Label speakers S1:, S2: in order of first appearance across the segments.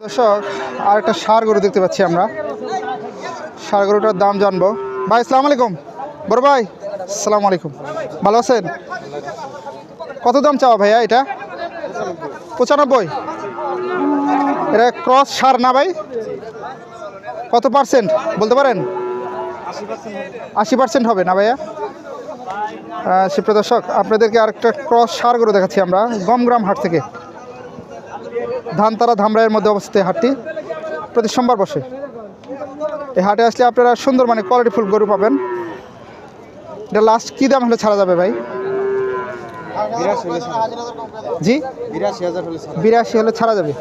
S1: দর্শক আর একটা সার গরু দেখতে পাচ্ছি আমরা। সার গরুটার দাম জানব। ভাই আসসালামু আলাইকুম। বড় ভাই আসসালামু আলাইকুম। ভালো আছেন? কত দাম চাওয়া ভাইয়া এটা? পঁচানব্বই। এটা ক্রস সার না ভাই? কত পার্সেন্ট বলতে পারেন? আশি পার্সেন্ট হবে না ভাইয়া? আহ, সুপ্রিয় দর্শক আপনাদেরকে আরেকটা ক্রস সার গরু দেখাচ্ছি আমরা গমগ্রাম হাট থেকে। ধানতারা ধামরাইয়ের মধ্যে অবস্থিত এই হাটটি প্রতি সোমবার বসে। এই হাটে আসলে আপনারা সুন্দর মানে কোয়ালিটি ফুল গরু পাবেন। এটা লাস্ট কী দাম হলে ছাড়া যাবে ভাই? জি?
S2: বিরাশি হলে
S1: ছাড়া যাবে।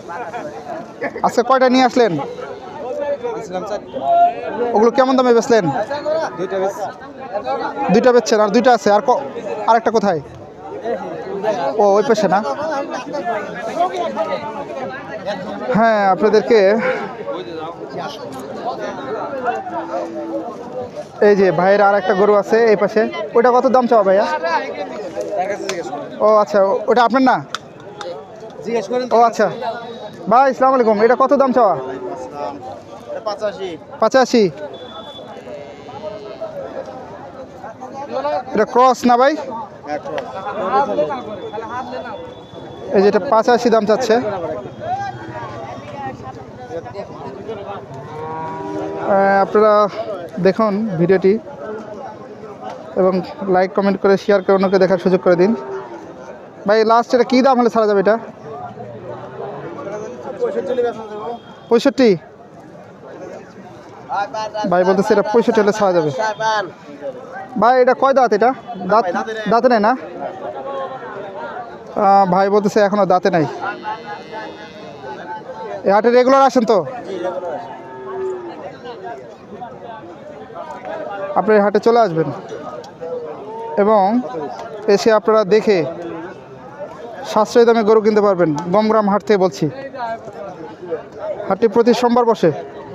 S1: আজকে কয়টা নিয়ে আসলেন? ওগুলো কেমন দামে বেচলেন?
S2: দুইটা
S1: বেচছেন আর দুইটা আছে। আর আরেকটা কোথায়? ও ওই পাশে না? হ্যাঁ আপনাদেরকে এই যে ভাইয়ের আর একটা গরু আছে এই পাশে। ওইটা কত দাম চাও ভাইয়া? ও আচ্ছা ওটা আপনার না? ও আচ্ছা। ভাই ইসলাম আলাইকুম। এটা কত দাম চাওয়া?
S2: পঁচাশি।
S1: পঁচাশি। এটা ক্রস না ভাই? এই যেটা পঁচাশি দাম চাচ্ছে। আপনারা দেখুন ভিডিওটি এবং লাইক কমেন্ট করে শেয়ার করে অন্যকে দেখার সুযোগ করে দিন। ভাই লাস্ট এটা কী দাম হলে ছাড়া যাবে এটা? পঁয়ষট্টি। ভাই বলতেছে এটা পঁয়ষট্টি হলে ছাড়া যাবে। ভাই, এটা কয় দাঁত এটা? দাঁত দাঁতে নেই না? ভাই বলতেছে এখনও দাঁতে নাই। এই হাটে রেগুলার আসেন তো? আপনি এই হাটে চলে আসবেন। এবং এসে আপনারা দেখে সাশ্রয়ী দামে গরু কিনতে পারবেন। গমগ্রাম হাট থেকে বলছি। হাটটি প্রতি সোমবার বসে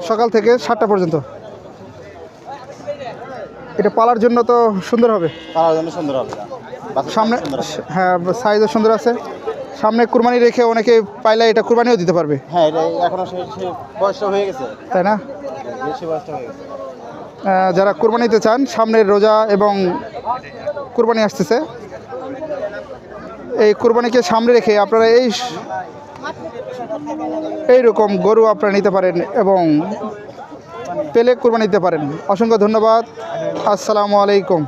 S1: সকাল থেকে সাতটা পর্যন্ত। এটা পালার জন্য তো সুন্দর হবে।
S2: পাওয়ার জন্য সুন্দর হবে
S1: সামনে হ্যাঁ সাইজও সুন্দর আছে। সামনে কুরবানি রেখে অনেকে পাইলে এটা কুরবানিও দিতে পারবে।
S2: হ্যাঁ এটা এখনও বয়সটা হয়ে গেছে।
S1: তাই না?
S2: হয়ে
S1: যারা কুরবানি দিতে চান সামনের রোজা এবং কুরবানি আসতেছে। এই কুরবানিকে সামনে রেখে আপনারা এই এইরকম গরু আপনারা নিতে পারেন এবং পেলে কুরবানি দিতে পারেন। অসংখ্য ধন্যবাদ। আসসালামু আলাইকুম।